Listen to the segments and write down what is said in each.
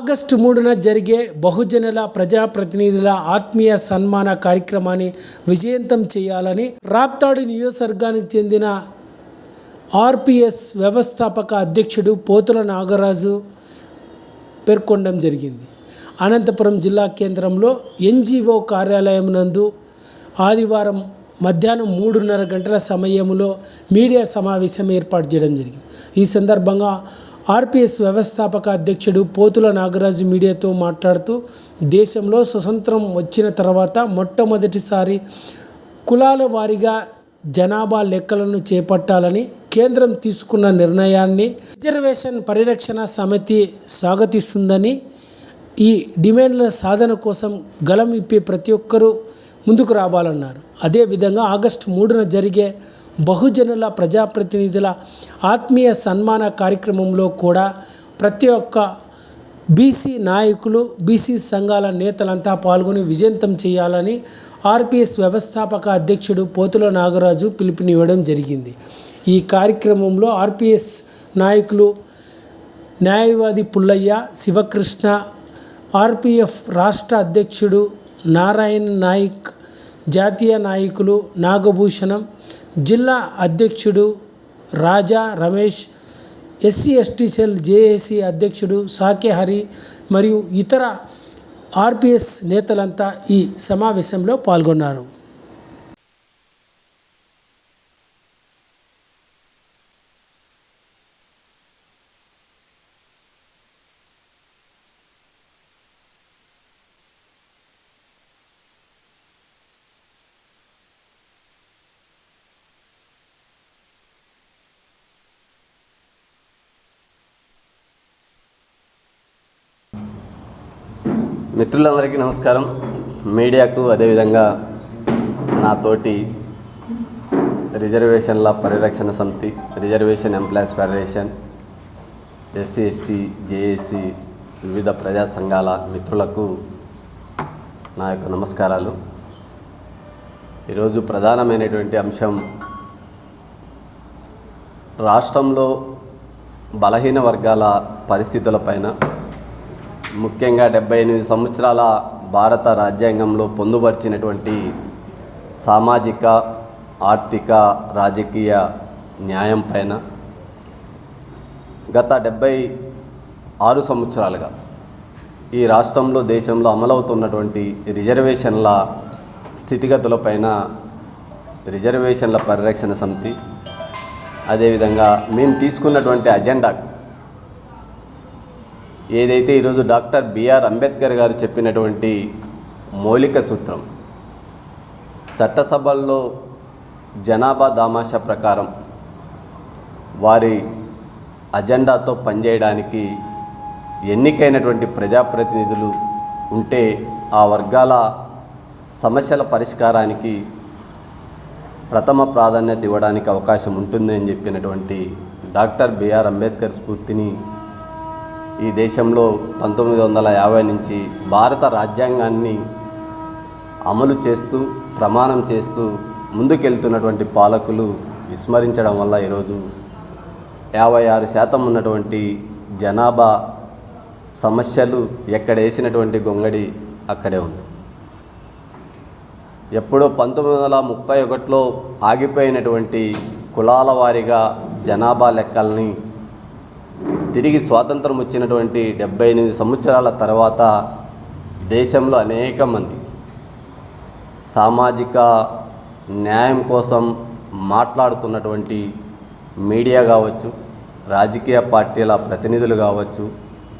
August మూడున జరిగే బహుజనుల ప్రజాప్రతినిధుల ఆత్మీయ సన్మాన కార్యక్రమాన్ని విజయవంతం చేయాలని రాప్తాడు నియోజకవర్గానికి చెందిన ఆర్పిఎస్ వ్యవస్థాపక అధ్యక్షుడు పోతుల నాగరాజు పేర్కొనడం జరిగింది. అనంతపురం జిల్లా కేంద్రంలో ఎన్జిఓ కార్యాలయం నందు ఆదివారం మధ్యాహ్నం మూడున్నర గంటల సమయంలో మీడియా సమావేశం ఏర్పాటు చేయడం జరిగింది. ఈ సందర్భంగా ఆర్పిఎస్ వ్యవస్థాపక అధ్యక్షుడు పోతుల నాగరాజు మీడియాతో మాట్లాడుతూ దేశంలో స్వతంత్రం వచ్చిన తర్వాత మొట్టమొదటిసారి కులాల వారీగా జనాభా లెక్కలను చేపట్టాలని కేంద్రం తీసుకున్న నిర్ణయాన్ని రిజర్వేషన్ పరిరక్షణ సమితి స్వాగతిస్తుందని ఈ డిమాండ్ల సాధన కోసం గలం ఇప్పే ప్రతి ఒక్కరూ ముందుకు రావాలన్నారు. అదేవిధంగా ఆగస్టు మూడున జరిగే బహుజనుల ప్రజాప్రతినిధుల ఆత్మీయ సన్మాన కార్యక్రమంలో కూడా ప్రతి ఒక్క బీసీ నాయకులు బీసీ సంఘాల నేతలంతా పాల్గొని విజయంతం చేయాలని ఆర్పిఎస్ వ్యవస్థాపక అధ్యక్షుడు పోతుల నాగరాజు పిలుపునివ్వడం జరిగింది. ఈ కార్యక్రమంలో ఆర్పిఎస్ నాయకులు న్యాయవాది పుల్లయ్య శివకృష్ణ ఆర్పిఎఫ్ రాష్ట్ర అధ్యక్షుడు నారాయణ్ నాయక్ జాతీయ నాయకులు నాగభూషణం జిల్లా అధ్యక్షుడు Raja Ramesh SC ST cell JAC అధ్యక్షుడు సాకే హరి మరియు ఇతర ఆర్పిఎస్ నేతలంతా ఈ సమావేశంలో పాల్గొన్నారు. మిత్రులందరికీ నమస్కారం. మీడియాకు అదేవిధంగా నాతోటి రిజర్వేషన్ల పరిరక్షణ సమితి reservation employees federation SC ST JAC వివిధ ప్రజా సంఘాల మిత్రులకు నా యొక్క నమస్కారాలు. ఈరోజు ప్రధానమైనటువంటి అంశం రాష్ట్రంలో బలహీన వర్గాల పరిస్థితులపైన ముఖ్యంగా డెబ్బై ఎనిమిది సంవత్సరాల భారత రాజ్యాంగంలో పొందుపరిచినటువంటి సామాజిక ఆర్థిక రాజకీయ న్యాయం పైన గత డెబ్బై ఆరు సంవత్సరాలుగా ఈ రాష్ట్రంలో దేశంలో అమలవుతున్నటువంటి రిజర్వేషన్ల స్థితిగతులపైన రిజర్వేషన్ల పరిరక్షణ సమితి అదేవిధంగా మేము తీసుకున్నటువంటి అజెండా ఏదైతే ఈరోజు డాక్టర్ బిఆర్ అంబేద్కర్ గారు చెప్పినటువంటి మౌలిక సూత్రం చట్టసభల్లో జనాభా దామాషా ప్రకారం వారి అజెండాతో పనిచేయడానికి ఎన్నికైనటువంటి ప్రజాప్రతినిధులు ఉంటే ఆ వర్గాల సమస్యల పరిష్కారానికి ప్రథమ ప్రాధాన్యత ఇవ్వడానికి అవకాశం ఉంటుంది అని చెప్పినటువంటి డాక్టర్ బిఆర్ అంబేద్కర్ స్ఫూర్తిని ఈ దేశంలో పంతొమ్మిది వందల యాభై నుంచి భారత రాజ్యాంగాన్ని అమలు చేస్తూ ప్రమాణం చేస్తూ ముందుకెళ్తున్నటువంటి పాలకులు విస్మరించడం వల్ల ఈరోజు యాభై ఆరు శాతం ఉన్నటువంటి జనాభా సమస్యలు ఎక్కడ వేసినటువంటి గొంగడి అక్కడే ఉంది. ఎప్పుడో పంతొమ్మిది వందల ముప్పై ఒకటిలో ఆగిపోయినటువంటి కులాల వారీగా జనాభా లెక్కల్ని తిరిగి స్వాతంత్రం వచ్చినటువంటి డెబ్బై ఎనిమిది సంవత్సరాల తర్వాత దేశంలో అనేక మంది సామాజిక న్యాయం కోసం మాట్లాడుతున్నటువంటి మీడియా కావచ్చు రాజకీయ పార్టీల ప్రతినిధులు కావచ్చు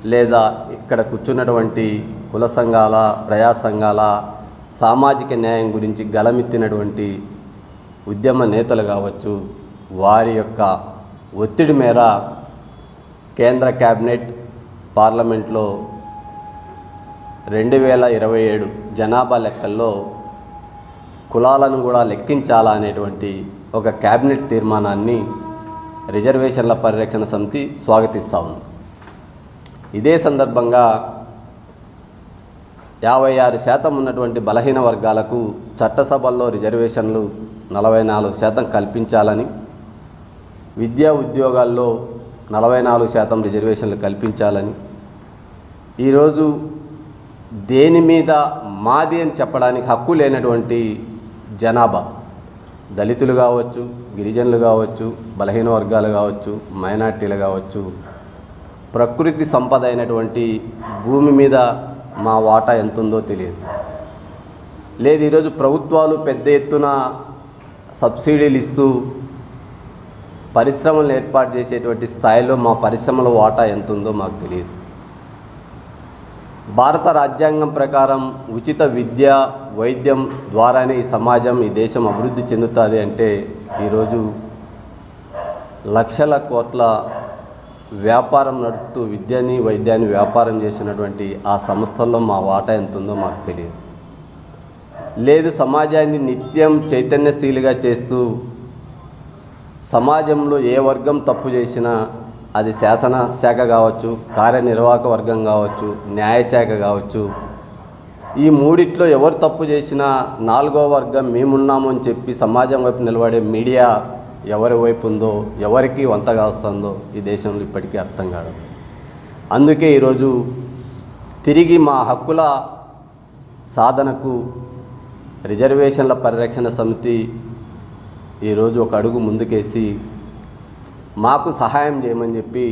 లేదా ఇక్కడ కూర్చున్నటువంటి కుల సంఘాల ప్రజా సంఘాల సామాజిక న్యాయం గురించి గలమెత్తినటువంటి ఉద్యమ నేతలు కావచ్చు వారి యొక్క ఒత్తిడి మేర కేంద్ర క్యాబినెట్ పార్లమెంట్లో రెండు వేల ఇరవై ఏడు జనాభా లెక్కల్లో కులాలను కూడా లెక్కించాలా అనేటువంటి ఒక క్యాబినెట్ తీర్మానాన్ని రిజర్వేషన్ల పరిరక్షణ సమితి స్వాగతిస్తూ ఉంది. ఇదే సందర్భంగా యాభై ఆరు శాతం ఉన్నటువంటి బలహీన వర్గాలకు చట్టసభల్లో రిజర్వేషన్లు నలభై నాలుగు శాతం కల్పించాలని విద్యా ఉద్యోగాల్లో నలభై నాలుగు శాతం రిజర్వేషన్లు కల్పించాలని. ఈరోజు దేని మీద మాది అని చెప్పడానికి హక్కు లేనటువంటి జనాభా. దళితులు కావచ్చు గిరిజనులు కావచ్చు బలహీన వర్గాలు కావచ్చు మైనార్టీలు కావచ్చు. ప్రకృతి సంపద అయినటువంటి భూమి మీద మా వాటా ఎంత ఉందో తెలియదు. లేదు ఈరోజు ప్రభుత్వాలు పెద్ద ఎత్తున సబ్సిడీలు ఇస్తూ పరిశ్రమలను ఏర్పాటు చేసేటువంటి స్థాయిలో మా పరిశ్రమల వాటా ఎంత ఉందో మాకు తెలియదు. భారత రాజ్యాంగం ప్రకారం ఉచిత విద్య వైద్యం ద్వారానే ఈ సమాజం ఈ దేశం అభివృద్ధి చెందుతుంది అంటే ఈరోజు లక్షల కోట్ల వ్యాపారం నడుపుతూ విద్యని వైద్యాన్ని వ్యాపారం చేసినటువంటి ఆ సంస్థల్లో మా వాటా ఎంత ఉందో మాకు తెలియదు. లేదు సమాజాన్ని నిత్యం చైతన్యశీలుగా చేస్తూ సమాజంలో ఏ వర్గం తప్పు చేసినా అది శాసన శాఖ కావచ్చు కార్యనిర్వాహక వర్గం కావచ్చు న్యాయశాఖ కావచ్చు. ఈ మూడిట్లో ఎవరు తప్పు చేసినా నాలుగో వర్గం మేమున్నామని చెప్పి సమాజం వైపు నిలబడే మీడియా ఎవరి వైపు ఉందో ఎవరికి వంతగా వస్తుందో ఈ దేశంలో ఇప్పటికీ అర్థం కాదు అందుకే ఈరోజు తిరిగి మా హక్కుల సాధనకు రిజర్వేషన్ల పరిరక్షణ సమితి ఈరోజు ఒక అడుగు ముందుకేసి మాకు సహాయం చేయమని చెప్పి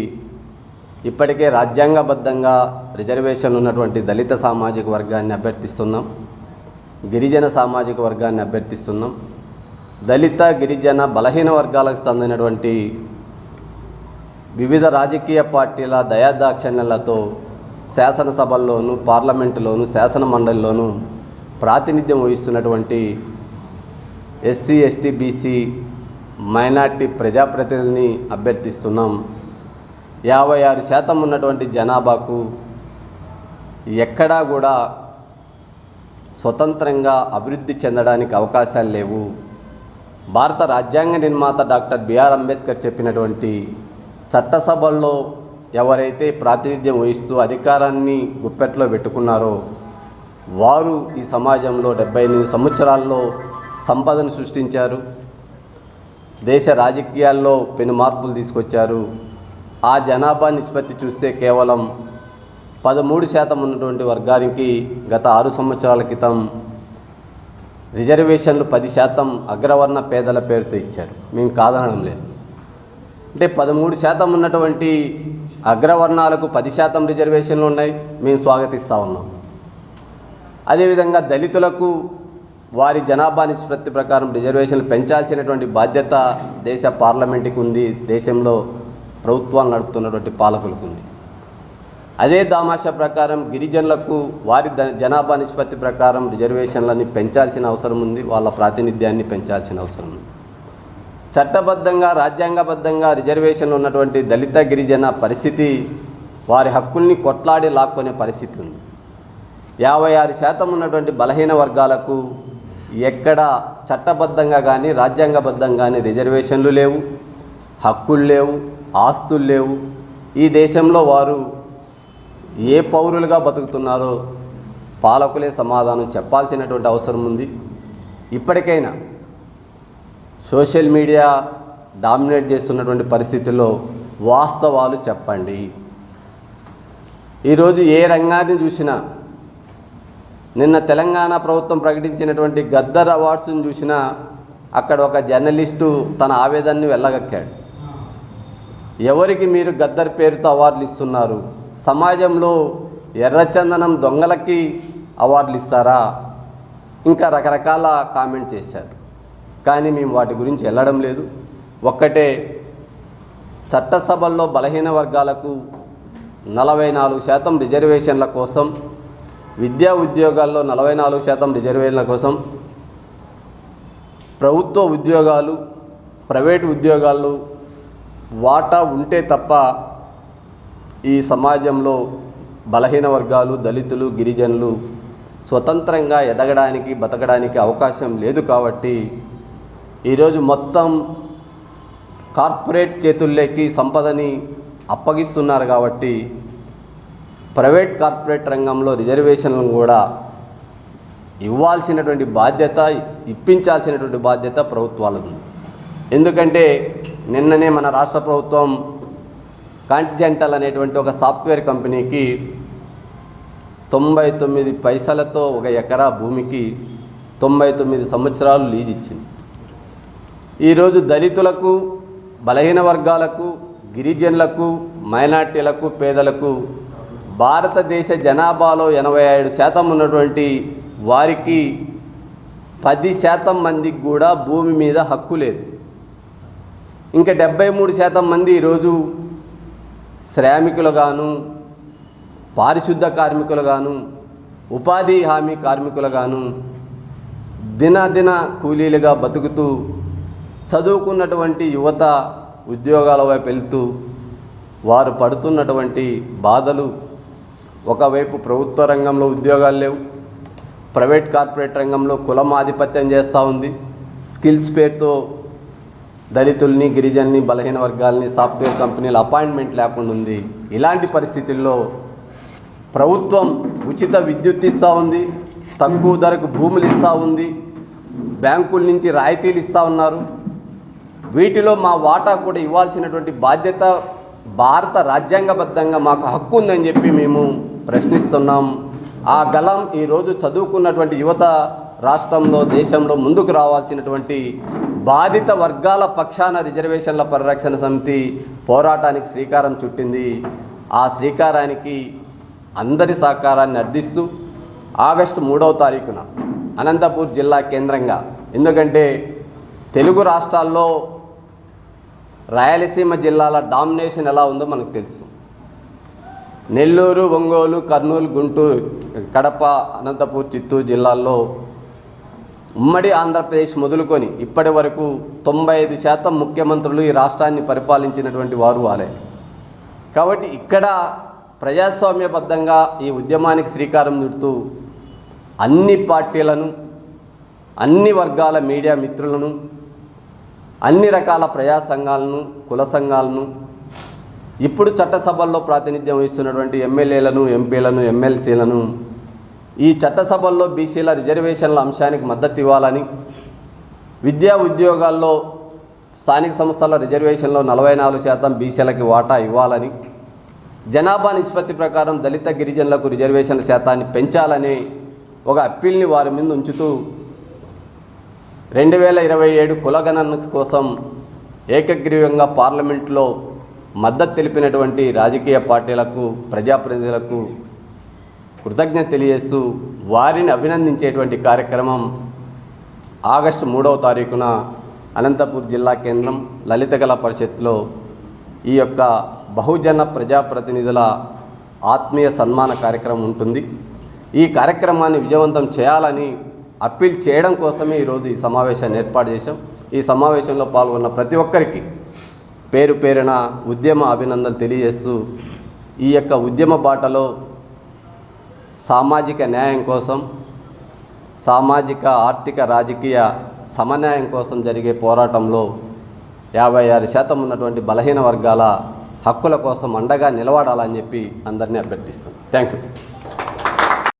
ఇప్పటికే రాజ్యాంగబద్ధంగా రిజర్వేషన్ ఉన్నటువంటి దళిత సామాజిక వర్గాన్ని అభ్యర్థిస్తున్నాం గిరిజన సామాజిక వర్గాన్ని అభ్యర్థిస్తున్నాం. దళిత గిరిజన బలహీన వర్గాలకు చెందినటువంటి వివిధ రాజకీయ పార్టీల దయాదాక్షిణ్యాలతో శాసనసభల్లోనూ పార్లమెంటులోను శాసన మండలిలోనూ ప్రాతినిధ్యం వహిస్తున్నటువంటి ఎస్సీ ఎస్టీ బీసీ మైనార్టీ ప్రజాప్రతినిధిని అభ్యర్థిస్తున్నాం. యాభై ఆరు శాతం ఉన్నటువంటి జనాభాకు ఎక్కడా కూడా స్వతంత్రంగా అభివృద్ధి చెందడానికి అవకాశాలు లేవు. భారత రాజ్యాంగ నిర్మాత డాక్టర్ బిఆర్ అంబేద్కర్ చెప్పినటువంటి చట్టసభల్లో ఎవరైతే ప్రాతినిధ్యం వహిస్తూ అధికారాన్ని గుప్పెట్లో పెట్టుకున్నారో వారు ఈ సమాజంలో డెబ్బై ఎనిమిది సంవత్సరాల్లో సంపదను సృష్టించారు. దేశ రాజకీయాల్లో పెను మార్పులు తీసుకొచ్చారు. ఆ జనాభా నిష్పత్తి చూస్తే కేవలం పదమూడు శాతం ఉన్నటువంటి వర్గానికి గత ఆరు సంవత్సరాల క్రితం రిజర్వేషన్లు పది శాతం అగ్రవర్ణ పేదల పేరుతో ఇచ్చారు. మేము కాదనడం లేదు. అంటే పదమూడు శాతం ఉన్నటువంటి అగ్రవర్ణాలకు పది శాతం రిజర్వేషన్లు ఉన్నాయి. మేము స్వాగతిస్తూ ఉన్నాం. అదేవిధంగా దళితులకు వారి జనాభా నిష్పత్తి ప్రకారం రిజర్వేషన్లు పెంచాల్సినటువంటి బాధ్యత దేశ పార్లమెంటుకి ఉంది దేశంలో ప్రభుత్వాలు నడుపుతున్నటువంటి పాలకులకు ఉంది. అదే దామాషా ప్రకారం గిరిజనులకు వారి ద- జనాభా నిష్పత్తి ప్రకారం రిజర్వేషన్లని పెంచాల్సిన అవసరం ఉంది వాళ్ళ ప్రాతినిధ్యాన్ని పెంచాల్సిన అవసరం ఉంది. చట్టబద్ధంగా రాజ్యాంగబద్ధంగా రిజర్వేషన్లు ఉన్నటువంటి దళిత గిరిజన పరిస్థితి వారి హక్కుల్ని కొట్లాడి లాక్కునే పరిస్థితి ఉంది. యాభై ఆరు శాతం ఉన్నటువంటి బలహీన వర్గాలకు ఎక్కడ చట్టబద్ధంగా కానీ రాజ్యాంగబద్ధంగా కానీ రిజర్వేషన్లు లేవు హక్కులు లేవు ఆస్తులు లేవు. ఈ దేశంలో వారు ఏ పౌరులుగా బతుకుతున్నారో పాలకులే సమాధానం చెప్పాల్సినటువంటి అవసరం ఉంది. ఇప్పటికైనా సోషల్ మీడియా డామినేట్ చేస్తున్నటువంటి పరిస్థితుల్లో వాస్తవాలు చెప్పండి. ఈరోజు ఏ రంగాన్ని చూసినా నిన్న తెలంగాణ ప్రభుత్వం ప్రకటించినటువంటి గద్దర్ అవార్డ్స్ని చూసిన అక్కడ ఒక జర్నలిస్టు తన ఆవేదనని వెళ్ళగక్కాడు. ఎవరికి మీరు గద్దర్ పేరుతో అవార్డులు ఇస్తున్నారు? సమాజంలో ఎర్రచందనం దొంగలకి అవార్డులు ఇస్తారా? ఇంకా రకరకాల కామెంట్ చేశారు. కానీ మేము వాటి గురించి వెళ్ళడం లేదు. ఒక్కటే చట్టసభల్లో బలహీన వర్గాలకు నలభై నాలుగు శాతం రిజర్వేషన్ల కోసం విద్యా ఉద్యోగాల్లో నలభై నాలుగు శాతం రిజర్వేషన్ల కోసం ప్రభుత్వ ఉద్యోగాలు ప్రైవేటు ఉద్యోగాలు వాటా ఉంటే తప్ప ఈ సమాజంలో బలహీన వర్గాలు దళితులు గిరిజనులు స్వతంత్రంగా ఎదగడానికి బతకడానికి అవకాశం లేదు కాబట్టి ఈరోజు మొత్తం కార్పొరేట్ చేతుల్లోకి సంపదని అప్పగిస్తున్నారు కాబట్టి ప్రైవేట్ కార్పొరేట్ రంగంలో రిజర్వేషన్లను కూడా ఇవ్వాల్సినటువంటి బాధ్యత ఇప్పించాల్సినటువంటి బాధ్యత ప్రభుత్వాలకు ఎందుకంటే నిన్ననే మన రాష్ట్ర ప్రభుత్వం కాంటిజెంటల్ అనేటువంటి ఒక సాఫ్ట్వేర్ కంపెనీకి తొంభై తొమ్మిది పైసలతో ఒక ఎకరా భూమికి తొంభై తొమ్మిది సంవత్సరాలు లీజ్ ఇచ్చింది. ఈరోజు దళితులకు బలహీన వర్గాలకు గిరిజనులకు మైనార్టీలకు పేదలకు భారతదేశ జనాభాలో ఎనభై ఏడు శాతం ఉన్నటువంటి వారికి పది శాతం మందికి కూడా భూమి మీద హక్కు లేదు. ఇంకా డెబ్బై మూడు శాతం మంది ఈరోజు శ్రామికులుగాను పారిశుద్ధ కార్మికులుగాను ఉపాధి హామీ కార్మికులుగాను దినదిన కూలీలుగా బతుకుతూ చదువుకున్నటువంటి యువత ఉద్యోగాల వైపు వెళ్తూ వారు పడుతున్నటువంటి బాధలు ఒకవైపు ప్రభుత్వ రంగంలో ఉద్యోగాలు లేవు ప్రైవేట్ కార్పొరేట్ రంగంలో కులం ఆధిపత్యం చేస్తూ ఉంది. స్కిల్స్ పేరుతో దళితుల్ని గిరిజన్ని బలహీన వర్గాల్ని సాఫ్ట్వేర్ కంపెనీల అపాయింట్మెంట్ లేకుండా ఉంది. ఇలాంటి పరిస్థితుల్లో ప్రభుత్వం ఉచిత విద్యుత్ ఇస్తూ ఉంది తక్కువ ధరకు భూములు ఇస్తూ ఉంది బ్యాంకుల నుంచి రాయితీలు ఇస్తూ ఉన్నారు. వీటిలో మా వాటా కూడా ఇవ్వాల్సినటువంటి బాధ్యత భారత రాజ్యాంగబద్ధంగా మాకు హక్కు ఉందని చెప్పి మేము ప్రశ్నిస్తున్నాం. ఆ గలం ఈరోజు చదువుకున్నటువంటి యువత రాష్ట్రంలో దేశంలో ముందుకు రావాల్సినటువంటి బాధిత వర్గాల పక్షాన రిజర్వేషన్ల పరిరక్షణ సమితి పోరాటానికి శ్రీకారం చుట్టింది. ఆ శ్రీకారానికి అందరి సహకారాన్ని అర్థిస్తూ ఆగస్టు మూడవ తారీఖున అనంతపూర్ జిల్లా కేంద్రంగా ఎందుకంటే తెలుగు రాష్ట్రాల్లో రాయలసీమ జిల్లాల డామినేషన్ ఎలా ఉందో మనకు తెలుసు. నెల్లూరు ఒంగోలు కర్నూలు గుంటూరు కడప అనంతపూర్ చిత్తూరు జిల్లాల్లో ఉమ్మడి ఆంధ్రప్రదేశ్ మొదలుకొని ఇప్పటి వరకు తొంభై ఐదు శాతం ముఖ్యమంత్రులు ఈ రాష్ట్రాన్ని పరిపాలించినటువంటి వారు వారే. కాబట్టి ఇక్కడ ప్రజాస్వామ్యబద్ధంగా ఈ ఉద్యమానికి శ్రీకారం చుడుతూ అన్ని పార్టీలను అన్ని వర్గాల మీడియా మిత్రులను అన్ని రకాల ప్రజా సంఘాలను కుల సంఘాలను ఇప్పుడు చట్టసభల్లో ప్రాతినిధ్యం వహిస్తున్నటువంటి ఎమ్మెల్యేలను ఎంపీలను ఎమ్మెల్సీలను ఈ చట్టసభల్లో బీసీల రిజర్వేషన్ల అంశానికి మద్దతు ఇవ్వాలని విద్యా ఉద్యోగాల్లో స్థానిక సంస్థల రిజర్వేషన్లో నలభై నాలుగు శాతం బీసీలకి వాటా ఇవ్వాలని జనాభా నిష్పత్తి ప్రకారం దళిత గిరిజనులకు రిజర్వేషన్ల శాతాన్ని పెంచాలని ఒక అప్పీల్ని వారి మీద ఉంచుతూ రెండు వేల ఇరవై ఏడు కులగణన కోసం ఏకగ్రీవంగా పార్లమెంట్లో మద్దతు తెలిపినటువంటి రాజకీయ పార్టీలకు ప్రజాప్రతినిధులకు కృతజ్ఞత తెలియజేస్తూ వారిని అభినందించేటువంటి కార్యక్రమం ఆగస్టు మూడవ తారీఖున అనంతపూర్ జిల్లా కేంద్రం లలిత కళా పరిషత్లో ఈ యొక్క బహుజన ప్రజాప్రతినిధుల ఆత్మీయ సన్మాన కార్యక్రమం ఉంటుంది. ఈ కార్యక్రమాన్ని విజయవంతం చేయాలని అప్పీల్ చేయడం కోసమే ఈరోజు ఈ సమావేశాన్ని ఏర్పాటు చేశాం. ఈ సమావేశంలో పాల్గొన్న ప్రతి ఒక్కరికి పేరు పేరున ఉద్యమ అభినందనలు తెలియజేస్తూ ఈ యొక్క ఉద్యమ బాటలో సామాజిక న్యాయం కోసం సామాజిక ఆర్థిక రాజకీయ సమన్యాయం కోసం జరిగే పోరాటంలో యాభై ఆరు శాతం ఉన్నటువంటి బలహీన వర్గాల హక్కుల కోసం అండగా నిలబడాలని చెప్పి అందరినీ అభ్యర్థిస్తున్నాను థ్యాంక్ యూ